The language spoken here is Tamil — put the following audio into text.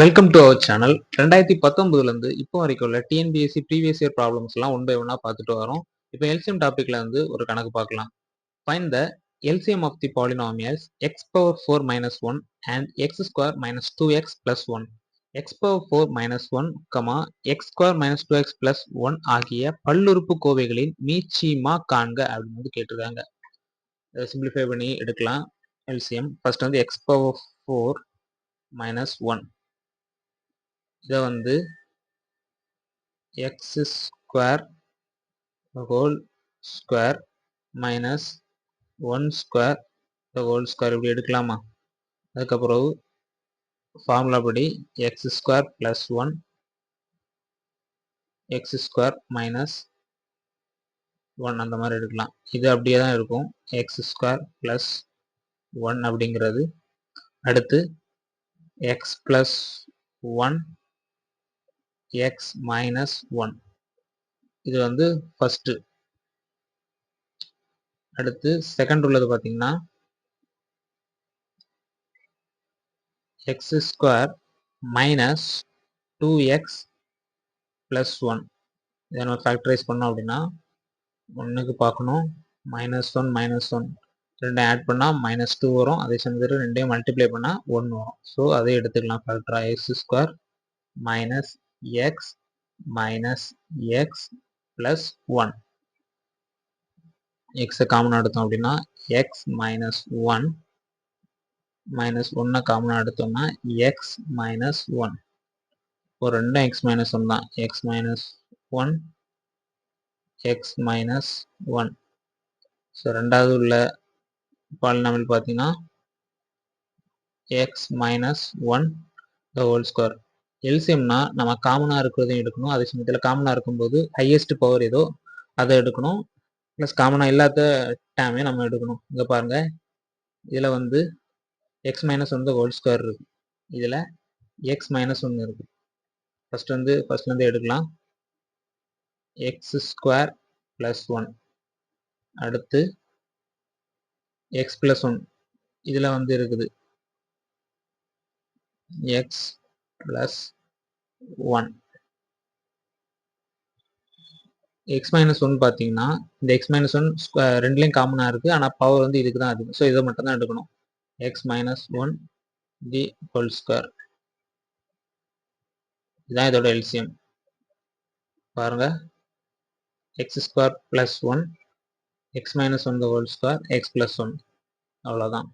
வெல்கம் டு அவர் சேனல் ரெண்டாயிரத்தி பத்தொன்பதுல இருந்து இப்போ வரைக்கும் உள்ள டிஎன்பிஎஸ்சி ப்ரீவியஸ் இயர் ப்ராப்ளம்ஸ் எல்லாம் ஒன் பை ஒன்னா பார்த்துட்டு வரோம். இப்போ எல்சிஎம் டாபிக்ல இருந்து ஒரு கணக்கு பார்க்கலாம். Find the LCM of the polynomials x power four minus one and x square minus two x plus one x power four minus one comma x square minus two x plus one ஆகிய பல்லுறுப்பு கோவைகளின் மீச்சிமா காண்க அப்படின்னு வந்து கேட்டிருக்காங்க. சிம்பிளிஃபை பண்ணி எடுக்கலாம். எல்சிஎம் ஃபர்ஸ்ட் வந்து x power four minus one இதை வந்து x square whole square minus one square whole square இப்படி எடுக்கலாமா? அதுக்கப்புறம் ஃபார்முலா படி x square plus one x square minus one அந்த மாதிரி எடுக்கலாம். இது அப்படியே தான் இருக்கும். எக்ஸ் ஸ்கொயர் ப்ளஸ் ஒன் அப்படிங்கிறது. அடுத்து x plus one x minus one இது வந்து ஃபஸ்ட்டு அடுத்து செகண்ட் உள்ளது பார்த்தீங்கன்னா x square minus two x plus one இதை நம்ம ஃபேக்டரைஸ் பண்ணோம் அப்படின்னா ஒன்றுக்கு பார்க்கணும். மைனஸ் ஒன் மைனஸ் ஒன் ரெண்டும் ஆட் பண்ணால் மைனஸ் டூ வரும். அதே சமயத்தில் ரெண்டையும் மல்டிப்ளை பண்ணால் ஒன் வரும். ஸோ அதை எடுத்துக்கலாம். ஃபேக்டராக x square minus x minus x plus one எக்ஸை காமன் அடுத்தோம் அப்படின்னா எக்ஸ் மைனஸ் ஒன் மைனஸ் ஒன்னை காமன் அடுத்தோம்னா எக்ஸ் மைனஸ் ஒன் ஒரு ரெண்டும் எக்ஸ் மைனஸ் ஒன் தான். X minus one x minus one so ரெண்டாவது உள்ள பாலினாமில் பார்த்தீங்கன்னா x minus one the whole square எல்சிஎம்னா நம்ம காமனாக இருக்கிறதையும் எடுக்கணும். அதே சமயத்தில் காமனாக இருக்கும்போது ஹையஸ்ட் பவர் ஏதோ அதை எடுக்கணும். ப்ளஸ் காமனாக இல்லாத டேமே நம்ம எடுக்கணும். இங்கே பாருங்கள் இதில் வந்து எக்ஸ் மைனஸ் வந்து ஹோல் ஸ்கொயர் இருக்கு. இதில் எக்ஸ் மைனஸ் ஒன்று இருக்கு. ஃபஸ்ட் வந்து ஃபஸ்ட்லேருந்து எடுக்கலாம். எக்ஸ் ஸ்கொயர் ப்ளஸ் ஒன் அடுத்து எக்ஸ் ப்ளஸ் ஒன் இதில் வந்து இருக்குது. X plus one x minus one பார்த்தீங்கன்னா இந்த எக்ஸ் மைனஸ் ஒன் ரெண்டுலேயும் காமனாக இருக்குது ஆனால் பவர் வந்து இதுக்கு தான் அதிகம். ஸோ இதை மட்டும் தான் எடுக்கணும். X minus one the whole square இதுதான் இதோட எல்சியம் பாருங்க. X square plus one x minus one the whole square x plus one அவ்வளோதான்